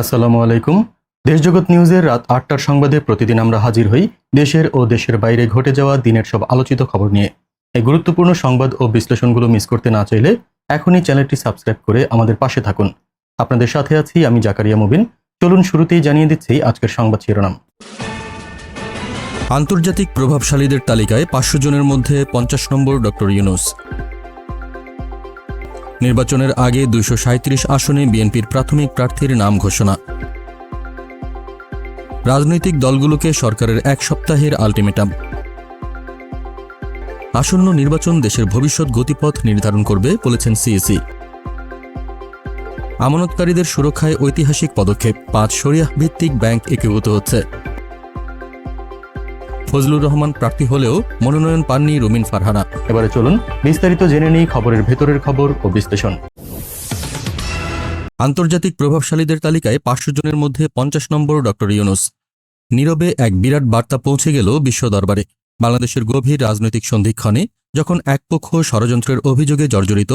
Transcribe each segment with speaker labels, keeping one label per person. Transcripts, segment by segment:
Speaker 1: আসসালামু আলাইকুম। দেশজগৎ নিউজের রাত আটটার সংবাদে প্রতিদিন আমরা হাজির হই দেশের ও দেশের বাইরে ঘটে যাওয়া দিনের সব আলোচিত খবর নিয়ে। এই গুরুত্বপূর্ণ সংবাদ ও বিশ্লেষণগুলো মিস করতে না চাইলে এখনই চ্যানেলটি সাবস্ক্রাইব করে আমাদের পাশে থাকুন। আপনাদের সাথে আছি আমি জাকারিয়া মুবিন। চলুন শুরুতেই জানিয়ে দিচ্ছি আজকের সংবাদ শিরোনাম।
Speaker 2: আন্তর্জাতিক প্রভাবশালীদের তালিকায় পাঁচশো জনের মধ্যে পঞ্চাশ নম্বর ডক্টর ইউনুস। নির্বাচনের আগে দুইশো আসনে বিএনপির প্রাথমিক প্রার্থীর নাম ঘোষণা। রাজনৈতিক দলগুলোকে সরকারের এক সপ্তাহের আলটিমেটাম। আসন্ন নির্বাচন দেশের ভবিষ্যৎ গতিপথ নির্ধারণ করবে বলেছেন সিএসি আমানতকারীদের সুরক্ষায় ঐতিহাসিক পদক্ষেপ, পাঁচ শরিয়াহ ভিত্তিক ব্যাংক একীভূত হচ্ছে। ফজলুর রহমান প্রার্থী হলেও মনোনয়ন পাননি রুমিন ফারহানা।
Speaker 1: এবারে চলুন বিস্তারিত জেনে নিই খবরের ভেতরের খবর ও বিশ্লেষণ।
Speaker 2: আন্তর্জাতিক প্রভাবশালীদের তালিকায় পাঁচশো জনের মধ্যে পঞ্চাশ নম্বর ডক্টর ইউনুস। নীরবে এক বিরাট বার্তা পৌঁছে গেল বিশ্ব দরবারে। বাংলাদেশের গভীর রাজনৈতিক সন্ধিক্ষণে যখন এক পক্ষ ষড়যন্ত্রের অভিযোগে জর্জরিত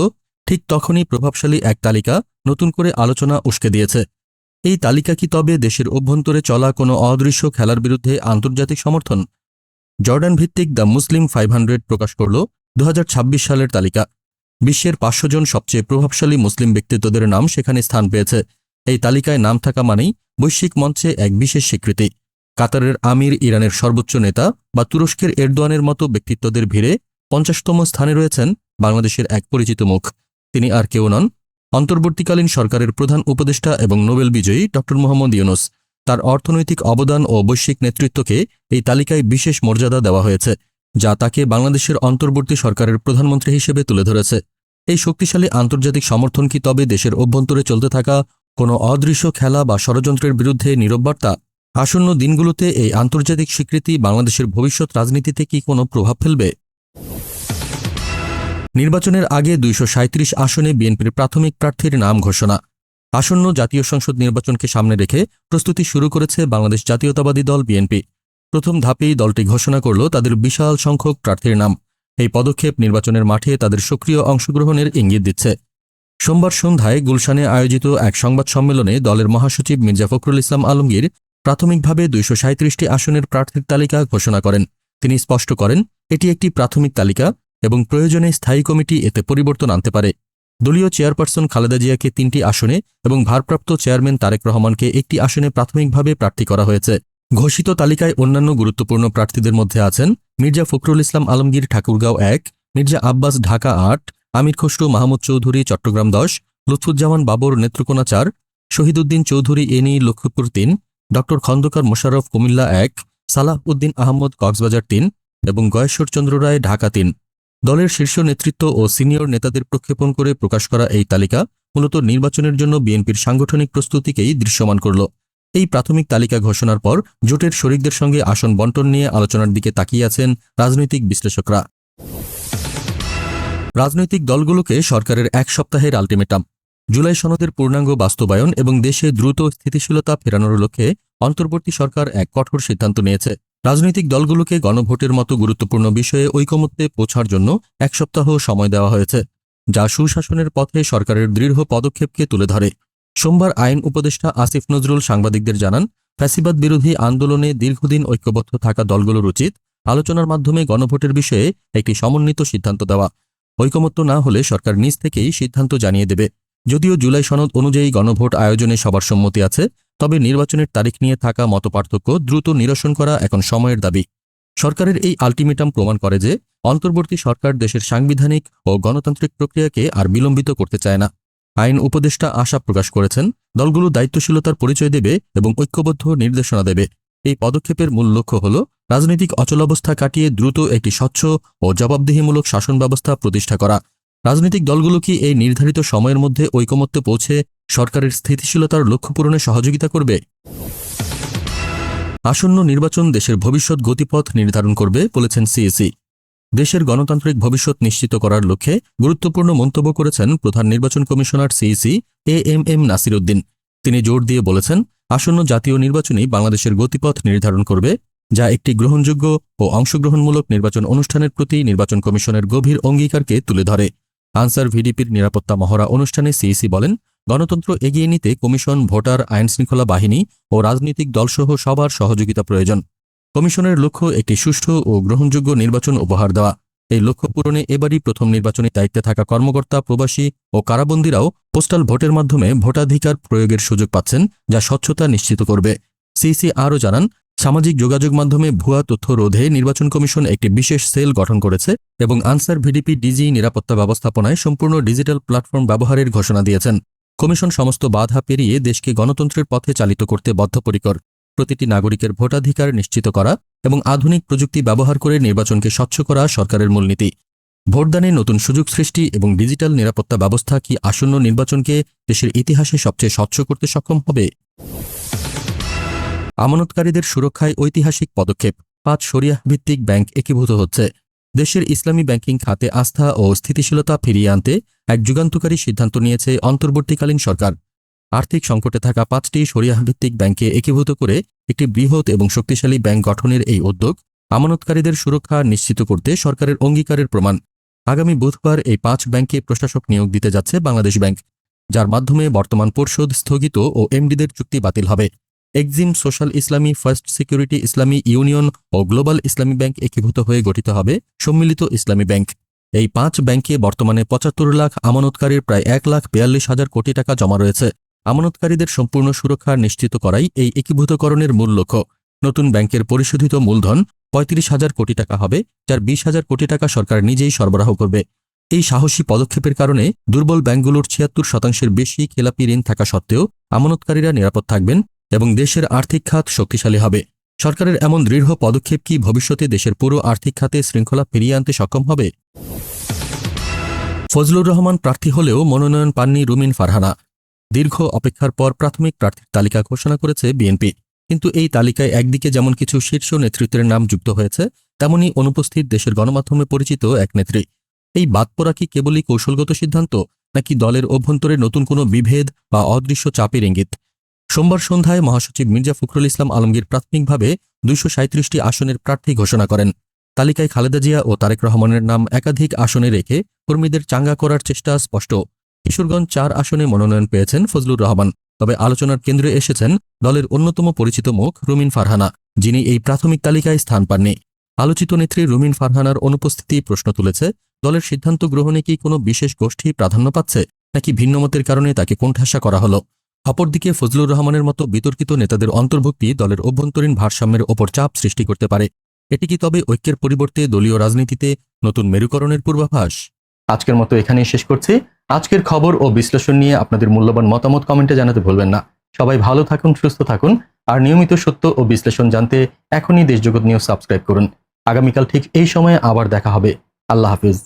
Speaker 2: ঠিক তখনই প্রভাবশালী এক তালিকা নতুন করে আলোচনা উস্কে দিয়েছে। এই তালিকা কি তবে দেশের অভ্যন্তরে চলা কোনো অদৃশ্য খেলার বিরুদ্ধে আন্তর্জাতিক সমর্থন? জর্ডান ভিত্তিক দ্য মুসলিম ফাইভ হান্ড্রেড প্রকাশ করল দু হাজার ছাব্বিশ সালের তালিকা। বিশ্বের পাঁচশো জন সবচেয়ে প্রভাবশালী মুসলিম ব্যক্তিত্বদের নাম সেখানে স্থান পেয়েছে। এই তালিকায় নাম থাকা মানেই বৈশ্বিক মঞ্চে এক বিশেষ স্বীকৃতি। কাতারের আমির ইরানের সর্বোচ্চ নেতা বা তুরস্কের এরদোয়ানের মতো ব্যক্তিত্বদের ভিড়ে পঞ্চাশতম স্থানে রয়েছেন বাংলাদেশের এক পরিচিত মুখ। তিনি আর কেউ নন। অন্তর্বর্তীকালীন সরকারের প্রধান উপদেষ্টা এবং নোবেল বিজয়ী ড মোহাম্মদ ইউনুস। তার অর্থনৈতিক অবদান ও বৈশ্বিক নেতৃত্বকে এই তালিকায় বিশেষ মর্যাদা দেওয়া হয়েছে, যা তাকে বাংলাদেশের অন্তর্বর্তী সরকারের প্রধানমন্ত্রী হিসেবে তুলে ধরেছে। এই শক্তিশালী আন্তর্জাতিক সমর্থন কি তবে দেশের অভ্যন্তরে চলতে থাকা কোনো অদৃশ্য খেলা বা ষড়যন্ত্রের বিরুদ্ধে নীরব বার্তা? আসন্ন দিনগুলোতে এই আন্তর্জাতিক স্বীকৃতি বাংলাদেশের ভবিষ্যৎ রাজনীতিতে কি কোনো প্রভাব ফেলবে? নির্বাচনের আগে দুইশ সাঁইত্রিশ আসনে বিএনপির প্রাথমিক প্রার্থীর নাম ঘোষণা। আসন্ন জাতীয় সংসদ নির্বাচনকে সামনে রেখে প্রস্তুতি শুরু করেছে বাংলাদেশ জাতীয়তাবাদী দল বিএনপি। প্রথম ধাপেই দলটি ঘোষণা করল তাদের বিশাল সংখ্যক প্রার্থীর নাম। এই পদক্ষেপ নির্বাচনের মাঠে তাদের সক্রিয় অংশগ্রহণের ইঙ্গিত দিচ্ছে। সোমবার সন্ধ্যায় গুলশানে আয়োজিত এক সংবাদ সম্মেলনে দলের মহাসচিব মির্জা ফখরুল ইসলাম আলমগীর প্রাথমিকভাবে দুইশো সাঁত্রিশটি আসনের প্রার্থীর তালিকা ঘোষণা করেন। তিনি স্পষ্ট করেন, এটি একটি প্রাথমিক তালিকা এবং প্রয়োজনে স্থায়ী কমিটি এতে পরিবর্তন আনতে পারে। দলীয় চেয়ারপারসন খালেদা জিয়াকে তিনটি আসনে এবং ভারপ্রাপ্ত চেয়ারম্যান তারেক রহমানকে একটি আসনে প্রাথমিকভাবে প্রার্থী করা হয়েছে। ঘোষিত তালিকায় অন্যান্য গুরুত্বপূর্ণ প্রার্থীদের মধ্যে আছেন মির্জা ফখরুল ইসলাম আলমগীর ঠাকুরগাঁও এক, মির্জা আব্বাস ঢাকা আট, আমির খসরু মাহমুদ চৌধুরী চট্টগ্রাম দশ, লুৎফুজ্জামান বাবর নেত্রকোনা চার, শহীদুদ্দিন চৌধুরী এনি লক্ষ্মীপুর তিন ড খন্দকার মোশাররফ কুমিল্লা এক সালাহ উদ্দিন আহমদ কক্সবাজার তিন এবং গয়েশ্বরচন্দ্র রায় ঢাকা তিন। দলের শীর্ষ নেতৃত্ব ও সিনিয়র নেতাদের প্রক্ষেপণ করে প্রকাশ করা এই তালিকা মূলত নির্বাচনের জন্য বিএনপির সাংগঠনিক প্রস্তুতিকেই দৃশ্যমান করল। এই প্রাথমিক তালিকা ঘোষণার পর জোটের শরিকদের সঙ্গে আসন বন্টন নিয়ে আলোচনার দিকে তাকিয়ে আছেন রাজনৈতিক বিশ্লেষকরা। রাজনৈতিক দলগুলোকে সরকারের এক সপ্তাহের আলটিমেটাম। জুলাই সনদের পূর্ণাঙ্গ বাস্তবায়ন এবং দেশে দ্রুত স্থিতিশীলতা ফেরানোর লক্ষ্যে অন্তর্বর্তী সরকার এক কঠোর সিদ্ধান্ত নিয়েছে। রাজনৈতিক দলগুলোকে গণভোটের মতো গুরুত্বপূর্ণ বিষয়ে ঐকমত্যে পৌঁছার জন্য এক সপ্তাহ সময় দেওয়া হয়েছে, যা সুশাসনের পথে সরকারের দৃঢ় পদক্ষেপকে তুলে ধরে। সোমবার আইন উপদেষ্টা আসিফ নজরুল সাংবাদিকদের জানান, ফ্যাসিবাদ বিরোধী আন্দোলনে দীর্ঘদিন ঐক্যবদ্ধ থাকা দলগুলোর উচিত আলোচনার মাধ্যমে গণভোটের বিষয়ে একটি সমন্বিত সিদ্ধান্ত দেওয়া। ঐকমত্য না হলে সরকার নিজ থেকেই সিদ্ধান্ত জানিয়ে দেবে। যদিও জুলাই সনদ অনুযায়ী গণভোট আয়োজনে সবার সম্মতি আছে তবে নির্বাচনের তারিখ নিয়ে থাকা মতপার্থক্য দ্রুত নিরসন করা এখন সময়ের দাবি। সরকারের এই আলটিমেটাম প্রমাণ করে যে, অন্তর্বর্তী সরকার দেশের সাংবিধানিক ও গণতান্ত্রিক প্রক্রিয়াকে আর বিলম্বিত করতে চায় না। আইন উপদেষ্টা আশা প্রকাশ করেছেন, দলগুলো দায়িত্বশীলতার পরিচয় দেবে এবং ঐক্যবদ্ধ নির্দেশনা দেবে। এই পদক্ষেপের মূল লক্ষ্য হল, রাজনৈতিক অচলাবস্থা কাটিয়ে দ্রুত একটি স্বচ্ছ ও জবাবদিহিমূলক শাসন ব্যবস্থা প্রতিষ্ঠা করা। রাজনৈতিক দলগুলো কি এই নির্ধারিত সময়ের মধ্যে ঐকমত্যে পৌঁছে সরকারের স্থিতিশীলতার লক্ষ্য পূরণে সহযোগিতা করবে। আসন্ন নির্বাচন দেশের ভবিষ্যৎ গতিপথ নির্ধারণ করবে বলেছেন সিএসি। দেশের গণতান্ত্রিক ভবিষ্যৎ নিশ্চিত করার লক্ষ্যে গুরুত্বপূর্ণ মন্তব্য করেছেন প্রধান নির্বাচন commissioner CEC A M M Nasir Uddin তিনি জোর দিয়ে বলেছেন, আসন্ন জাতীয় নির্বাচনই বাংলাদেশের গতিপথ নির্ধারণ করবে, যা একটি গ্রহণযোগ্য ও অংশগ্রহণমূলক নির্বাচন অনুষ্ঠানের প্রতি নির্বাচন কমিশনের গভীর অঙ্গীকারকে তুলে ধরে। আনসার ভিডিপির নিরাপত্তা মহড়া অনুষ্ঠানে সিইসি বলেন গণতন্ত্র এগিয়ে নিতে কমিশন, ভোটার, আইনশৃঙ্খলা বাহিনী ও রাজনৈতিক দলসহ সবার সহযোগিতা প্রয়োজন। কমিশনের লক্ষ্য একটি সুষ্ঠু ও গ্রহণযোগ্য নির্বাচন উপহার দেওয়া। এই লক্ষ্য পূরণে এবারই প্রথম নির্বাচনী দায়িত্বে থাকা কর্মকর্তা, প্রবাসী ও কারাবন্দীরাও পোস্টাল ভোটের মাধ্যমে ভোটাধিকার প্রয়োগের সুযোগ পাচ্ছেন, যা স্বচ্ছতা নিশ্চিত করবে। সিসি আরও জানান, সামাজিক যোগাযোগ মাধ্যমে ভুয়া তথ্য রোধে নির্বাচন কমিশন একটি বিশেষ সেল গঠন করেছে এবং আনসার ভিডিপি ডিজি নিরাপত্তা ব্যবস্থাপনায় সম্পূর্ণ ডিজিটাল প্ল্যাটফর্ম ব্যবহারের ঘোষণা দিয়েছেন। কমিশন সমস্ত বাধা পেরিয়ে দেশকে গণতন্ত্রের পথে চালিত করতে বদ্ধপরিকর। প্রতিটি নাগরিকের ভোটাধিকার নিশ্চিত করা এবং আধুনিক প্রযুক্তি ব্যবহার করে নির্বাচনকে স্বচ্ছ করা সরকারের মূলনীতি। ভোটদানে নতুন সুযোগ সৃষ্টি এবং ডিজিটাল নিরাপত্তা ব্যবস্থা কি আসন্ন নির্বাচনকে দেশের ইতিহাসে সবচেয়ে স্বচ্ছ করতে সক্ষম হবে? আমানতকারীদের সুরক্ষায় ঐতিহাসিক পদক্ষেপ। পাঁচ শরিয়াহ ভিত্তিক ব্যাংক একীভূত হচ্ছে। দেশের ইসলামী ব্যাংকিং খাতে আস্থা ও স্থিতিশীলতা ফিরিয়ে আনতে এক যুগান্তকারী সিদ্ধান্ত নিয়েছে অন্তর্বর্তীকালীন সরকার। আর্থিক সংকটে থাকা পাঁচটি শরিয়াহ ভিত্তিক ব্যাংকে একীভূত করে একটি বৃহৎ এবং শক্তিশালী ব্যাংক গঠনের এই উদ্যোগ আমানতকারীদের সুরক্ষা নিশ্চিত করতে সরকারের অঙ্গীকারের প্রমাণ। আগামী বুধবার এই পাঁচ ব্যাংকে প্রশাসক নিয়োগ দিতে যাচ্ছে বাংলাদেশ ব্যাংক, যার মাধ্যমে বর্তমান পরিশোধ স্থগিত ও এমডিদের চুক্তি বাতিল হবে। Exim social Islami, first security Islami, union ও গ্লোবাল ইসলামী ব্যাংক একীভূত হয়ে গঠিত হবে সম্মিলিত ইসলামী ব্যাংক। এই পাঁচ ব্যাংকে বর্তমানে পঁচাত্তর লাখ আমানতকারীর প্রায় এক লাখ বিয়াল্লিশ হাজার কোটি টাকা জমা রয়েছে। আমানতকারীদের সম্পূর্ণ সুরক্ষা নিশ্চিত করাই এই একীভূতকরণের মূল লক্ষ্য। নতুন ব্যাংকের পরিশোধিত মূলধন পঁয়ত্রিশ হাজার কোটি টাকা হবে, যার বিশ হাজার কোটি টাকা সরকার নিজেই সরবরাহ করবে। এই সাহসী পদক্ষেপের কারণে দুর্বল ব্যাংকগুলোর ছিয়াত্তর শতাংশের বেশি খেলাপি ঋণ থাকা সত্ত্বেও আমানতকারীরা নিরাপদ থাকবেন। এবং দেশের আর্থিক খাত শক্তিশালী হবে। সরকারের এমন দৃঢ় পদক্ষেপ কি ভবিষ্যতে দেশের পুরো আর্থিক খাতে শৃঙ্খলা ফিরিয়ে আনতে সক্ষম হবে? ফজলুর রহমান প্রার্থী হলেও মনোনয়ন পাননি রুমিন ফারহানা। দীর্ঘ অপেক্ষার পর প্রাথমিক প্রার্থীর তালিকা ঘোষণা করেছে বিএনপি। কিন্তু এই তালিকায় একদিকে যেমন কিছু শীর্ষ নেতৃত্বের নাম যুক্ত হয়েছে, তেমনি অনুপস্থিত দেশের গণমাধ্যমে পরিচিত এক নেত্রী। এই বাদ পড়া কি কেবলই কৌশলগত সিদ্ধান্ত, নাকি দলের অভ্যন্তরে নতুন কোনো বিভেদ বা অদৃশ্য চাপের ইঙ্গিত? সোমবার সন্ধ্যায় মহাসচিব মির্জা ফখরুল ইসলাম আলমগীর প্রাথমিকভাবে দুইশো সাঁত্রিশটি আসনের প্রার্থী ঘোষণা করেন। তালিকায় খালেদা জিয়া ও তারেক রহমানের নাম একাধিক আসনে রেখে কর্মীদের চাঙ্গা করার চেষ্টা স্পষ্ট। কিশোরগঞ্জ চার আসনে মনোনয়ন পেয়েছেন ফজলুর রহমান। তবে আলোচনার কেন্দ্রে এসেছেন দলের অন্যতম পরিচিত মুখ রুমিন ফারহানা, যিনি এই প্রাথমিক তালিকায় স্থান পাননি। আলোচিত নেত্রী রুমিন ফারহানার অনুপস্থিতি প্রশ্ন তুলেছে, দলের সিদ্ধান্ত গ্রহণে কি কোনো বিশেষ গোষ্ঠী প্রাধান্য পাচ্ছে, নাকি ভিন্নমতের কারণে তাকে কোণঠাসা করা হলো? অপরদিকে ফজলুর রহমানের মতো বিতর্কিত নেতাদের অন্তর্ভুক্তি দলের অভ্যন্তরীণ ভারসাম্যের ওপর চাপ সৃষ্টি করতে পারে। এটি কি তবে ঐক্যের পরিবর্তে দলীয় রাজনীতিতে নতুন মেরুকরণের পূর্বাভাস?
Speaker 1: আজকের মতো এখানেই শেষ করছি। আজকের খবর ও বিশ্লেষণ নিয়ে আপনাদের মূল্যবান মতামত কমেন্টে জানাতে ভুলবেন না। সবাই ভালো থাকুন, সুস্থ থাকুন, আর নিয়মিত সত্য ও বিশ্লেষণ জানতে এখনই দেশজগৎ নিউজ সাবস্ক্রাইব করুন। আগামীকাল ঠিক এই সময়ে আবার দেখা হবে। আল্লাহ হাফিজ।